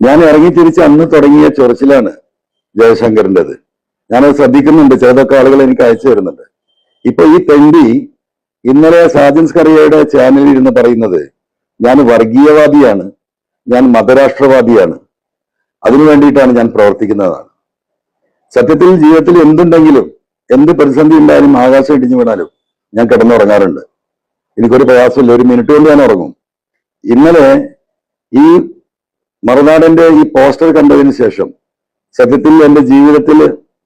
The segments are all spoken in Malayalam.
ഞാൻ ഇറങ്ങി തിരിച്ച് അന്ന് തുടങ്ങിയ ചൊറിച്ചിലാണ് ജയശങ്കറിന്റെത്. ഞാനത് ശ്രദ്ധിക്കുന്നുണ്ട്. ചിലതൊക്കെ ആളുകൾ എനിക്ക് അയച്ചു തരുന്നുണ്ട്. ഇപ്പൊ ഈ പെണ്ടി ഇന്നലെ സാജൻസ് കറിയയുടെ ചാനലിൽ ഇരുന്ന് പറയുന്നത് ഞാൻ വർഗീയവാദിയാണ്. ഞാൻ മതരാഷ്ട്രവാദിയാണ്. അതിനു വേണ്ടിയിട്ടാണ് ഞാൻ പ്രവർത്തിക്കുന്നതാണ്. സത്യത്തിൽ ജീവിതത്തിൽ എന്തുണ്ടെങ്കിലും എന്ത് പ്രതിസന്ധി ഉണ്ടായാലും ആകാശം ഇടിഞ്ഞു വീണാലും ഞാൻ കിടന്നുറങ്ങാറുണ്ട്. എനിക്കൊരു പ്രയാസമില്ല. ഒരു മിനിറ്റ് കൊണ്ട് ഞാൻ ഉറങ്ങും. ഇന്നലെ ഈ മറുനാടന്റെ ഈ പോസ്റ്റർ കണ്ടതിന് ശേഷം സത്യത്തിൽ എന്റെ ജീവിതത്തിൽ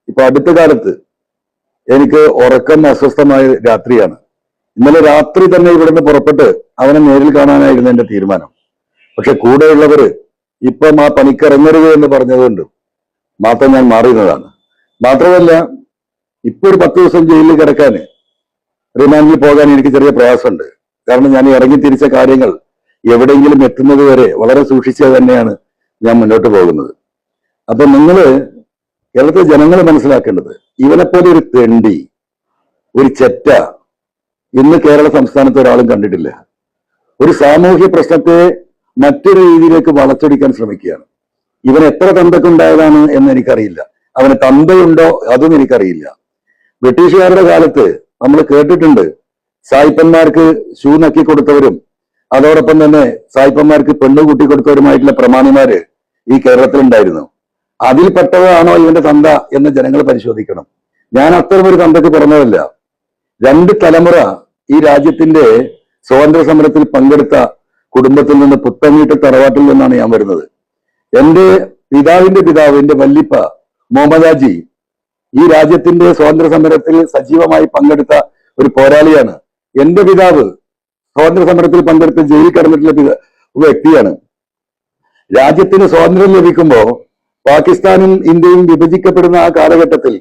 ഇപ്പൊ അടുത്ത കാലത്ത് എനിക്ക് ഉറക്കം അസ്വസ്ഥമായ രാത്രിയാണ്. ഇന്നലെ രാത്രി തന്നെ ഇവിടുന്ന് പുറപ്പെട്ട് അവനെ നേരിൽ കാണാനായിരുന്നു എന്റെ തീരുമാനം. പക്ഷെ കൂടെയുള്ളവര് ഇപ്പം ആ പണിക്കിറങ്ങരുത് എന്ന് പറഞ്ഞതുകൊണ്ട് മാത്രം ഞാൻ മാറിയുന്നതാണ്. മാത്രമല്ല ഇപ്പൊ ഒരു പത്ത് ദിവസം ജയിലിൽ കിടക്കാൻ റിമാൻഡിൽ പോകാൻ എനിക്ക് ചെറിയ പ്രയാസമുണ്ട്. കാരണം ഞാൻ ഇറങ്ങി തിരിച്ച കാര്യങ്ങൾ എവിടെയെങ്കിലും എത്തുന്നത് വരെ വളരെ സൂക്ഷിച്ച് തന്നെയാണ് ഞാൻ മുന്നോട്ട് പോകുന്നത്. അപ്പൊ നിങ്ങൾ കേരളത്തിലെ ജനങ്ങൾ മനസ്സിലാക്കേണ്ടത് ഇവനെപ്പോലെ ഒരു തെണ്ടി ഒരു ചെറ്റ ഇന്ന് കേരള സംസ്ഥാനത്ത് ഒരാളും കണ്ടിട്ടില്ല. ഒരു സാമൂഹ്യ പ്രശ്നത്തെ മറ്റൊരു രീതിയിലേക്ക് വളച്ചൊടിക്കാൻ ശ്രമിക്കുകയാണ്. ഇവൻ എത്ര തന്തക്കുണ്ടായതാണ് എന്ന് എനിക്കറിയില്ല. അവന് തന്തയുണ്ടോ അതും എനിക്കറിയില്ല. ബ്രിട്ടീഷുകാരുടെ കാലത്ത് നമ്മൾ കേട്ടിട്ടുണ്ട് സായിപ്പന്മാർക്ക് ഷൂ നക്കി കൊടുത്തവരും അതോടൊപ്പം തന്നെ സായിപ്പന്മാർക്ക് പെണ്ണു കൂട്ടിക്കൊടുത്തവരുമായിട്ടുള്ള പ്രമാണിമാര് ഈ കേരളത്തിലുണ്ടായിരുന്നു. അതിൽപ്പെട്ടതാണോ ഇവന്റെ തന്ത എന്ന് ജനങ്ങൾ പരിശോധിക്കണം. ഞാൻ അത്തരം ഒരു തന്തക്ക് പറഞ്ഞതല്ല രണ്ട് തലമുറ ഈ രാജ്യത്തിന്റെ സ്വാതന്ത്ര്യ സമരത്തിൽ പങ്കെടുത്ത കുടുംബത്തിൽ നിന്ന് പുത്തങ്ങീട്ട് തറവാട്ടിൽ നിന്നാണ് ഞാൻ വരുന്നത്. എന്റെ പിതാവിന്റെ പിതാവ് എന്റെ വല്ലിപ്പ മുഹമ്മദാജി ഈ രാജ്യത്തിന്റെ സ്വാതന്ത്ര്യ സമരത്തിൽ സജീവമായി പങ്കെടുത്ത ഒരു പോരാളിയാണ്. എന്റെ പിതാവ് സ്വാതന്ത്ര്യ സമരത്തിൽ പങ്കെടുത്ത് ജയിലിൽ കിടന്നിട്ടുള്ള വ്യക്തിയാണ്. രാജ്യത്തിന് സ്വാതന്ത്ര്യം ലഭിക്കുമ്പോൾ പാകിസ്ഥാനും ഇന്ത്യയും വിഭജിക്കപ്പെടുന്ന ആ കാലഘട്ടത്തിൽ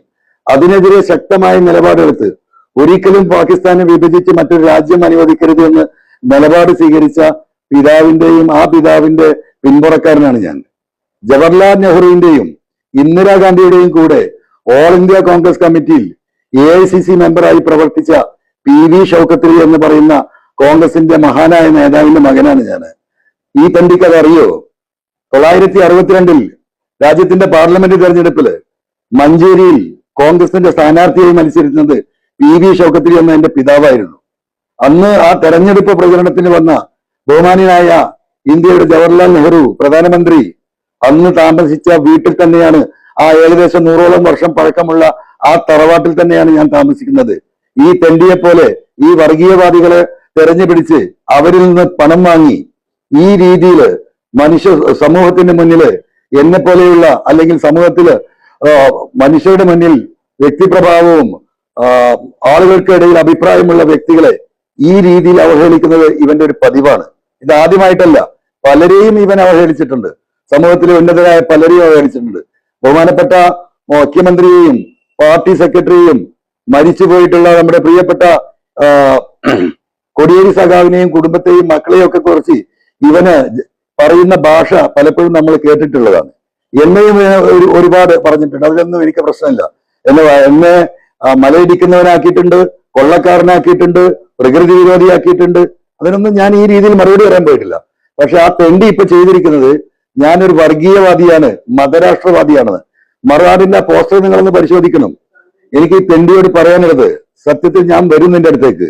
അതിനെതിരെ ശക്തമായ നിലപാടെടുത്ത് ഒരിക്കലും പാകിസ്ഥാനെ വിഭജിച്ച് മറ്റൊരു രാജ്യം അനുവദിക്കരുത് എന്ന് നിലപാട് സ്വീകരിച്ച പിതാവിന്റെയും ആ പിതാവിന്റെ പിന്മുറക്കാരനാണ് ഞാൻ. ജവഹർലാൽ നെഹ്റുവിന്റെയും ഇന്ദിരാഗാന്ധിയുടെയും കൂടെ ഓൾ ഇന്ത്യ കോൺഗ്രസ് കമ്മിറ്റിയിൽ എ ഐ സി സി മെമ്പറായി പ്രവർത്തിച്ച പി വി ഷൌക്കത്രി എന്ന് പറയുന്ന കോൺഗ്രസിന്റെ മഹാനായ നേതാവിന്റെ മകനാണ് ഞാൻ ഈ തണ്ടിക്ക് അത് അറിയോ തൊള്ളായിരത്തി അറുപത്തിരണ്ടിൽ രാജ്യത്തിന്റെ പാർലമെന്റ് തെരഞ്ഞെടുപ്പിൽ മഞ്ചേരിയിൽ കോൺഗ്രസിന്റെ സ്ഥാനാർത്ഥിയായി മത്സരിക്കുന്നത് പി വി ഷൗക്കത്ത് എന്ന എന്റെ പിതാവായിരുന്നു. അന്ന് ആ തെരഞ്ഞെടുപ്പ് പ്രചരണത്തിന് വന്ന ബഹുമാനിയായ ഇന്ത്യയുടെ ജവഹർലാൽ നെഹ്റു പ്രധാനമന്ത്രി അന്ന് താമസിച്ച വീട്ടിൽ തന്നെയാണ് ആ ഏകദേശം നൂറോളം വർഷം പഴക്കമുള്ള ആ തറവാട്ടിൽ തന്നെയാണ് ഞാൻ താമസിക്കുന്നത്. ഈ തെണ്ടിയെ പോലെ ഈ വർഗീയവാദികളെ തെരഞ്ഞുപിടിച്ച് അവരിൽ നിന്ന് പണം വാങ്ങി ഈ രീതിയിൽ മനുഷ്യ സമൂഹത്തിന്റെ മുന്നിൽ എന്നെ പോലെയുള്ള അല്ലെങ്കിൽ സമൂഹത്തിൽ മനുഷ്യരുടെ മുന്നിൽ വ്യക്തിപ്രഭാവവും ആളുകൾക്കിടയിൽ അഭിപ്രായമുള്ള വ്യക്തികളെ ഈ രീതിയിൽ അവഹേളിക്കുന്നത് ഇവന്റെ ഒരു പതിവാണ്. ഇത് ആദ്യമായിട്ടല്ല. പലരെയും ഇവൻ അവഹേളിച്ചിട്ടുണ്ട്. സമൂഹത്തിലെ ഉന്നതരായ പലരെയും അവഹേളിച്ചിട്ടുണ്ട്. ബഹുമാനപ്പെട്ട മുഖ്യമന്ത്രിയെയും പാർട്ടി സെക്രട്ടറിയെയും മരിച്ചു പോയിട്ടുള്ള നമ്മുടെ പ്രിയപ്പെട്ട കൊടിയേരി സഖാവിനെയും കുടുംബത്തെയും മക്കളെയും ഒക്കെ കുറിച്ച് ഇവന് പറയുന്ന ഭാഷ പലപ്പോഴും നമ്മൾ കേട്ടിട്ടുള്ളതാണ്. എന്നെയും ഒരുപാട് പറഞ്ഞിട്ടുണ്ട്. അതിലൊന്നും എനിക്ക് പ്രശ്നമില്ല. എന്നെ എന്നെ മലയിടിക്കുന്നവനാക്കിയിട്ടുണ്ട് കൊള്ളക്കാരനാക്കിയിട്ടുണ്ട് പ്രകൃതി വിരോധിയാക്കിയിട്ടുണ്ട്. അതിനൊന്നും ഞാൻ ഈ രീതിയിൽ മറുപടി പറയാൻ പോയിട്ടില്ല. പക്ഷെ ആ തെണ്ടി ഇപ്പൊ ചെയ്തിരിക്കുന്നത് ഞാനൊരു വർഗീയവാദിയാണ് മതരാഷ്ട്രവാദിയാണെന്ന് മറുനാടിന്റെ പോസ്റ്റർ നിങ്ങളൊന്ന് പരിശോധിക്കണം. എനിക്ക് ഈ തെണ്ടിയോട് പറയാനുള്ളത് സത്യത്തിൽ ഞാൻ വരുന്നതിന്റെ അടുത്തേക്ക്.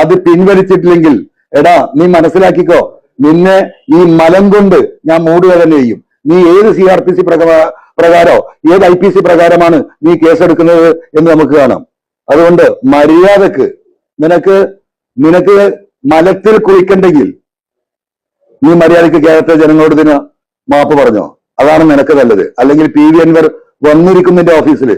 അത് പിൻവലിച്ചിട്ടില്ലെങ്കിൽ എടാ നീ മനസ്സിലാക്കിക്കോ നിന്നെ ഈ മലം കൊണ്ട് ഞാൻ മൂടുക തന്നെ ചെയ്യും. നീ ഏത് സി ആർ പി സി പ്രകാരോ ഏത് ഐ പി സി പ്രകാരമാണ് നീ കേസെടുക്കുന്നത് എന്ന് നമുക്ക് കാണാം. അതുകൊണ്ട് മര്യാദയ്ക്ക് നിനക്ക് നിനക്ക് മലത്തിൽ കുളിക്കണ്ടെങ്കിൽ നീ മര്യാദയ്ക്ക് കേരളത്തെ ജനങ്ങളോട് ഇതിന് മാപ്പ് പറഞ്ഞോ. അതാണ് നിനക്ക് നല്ലത്. അല്ലെങ്കിൽ പി വി അൻവർ വന്നിരിക്കുന്നതിന്റെ ഓഫീസിൽ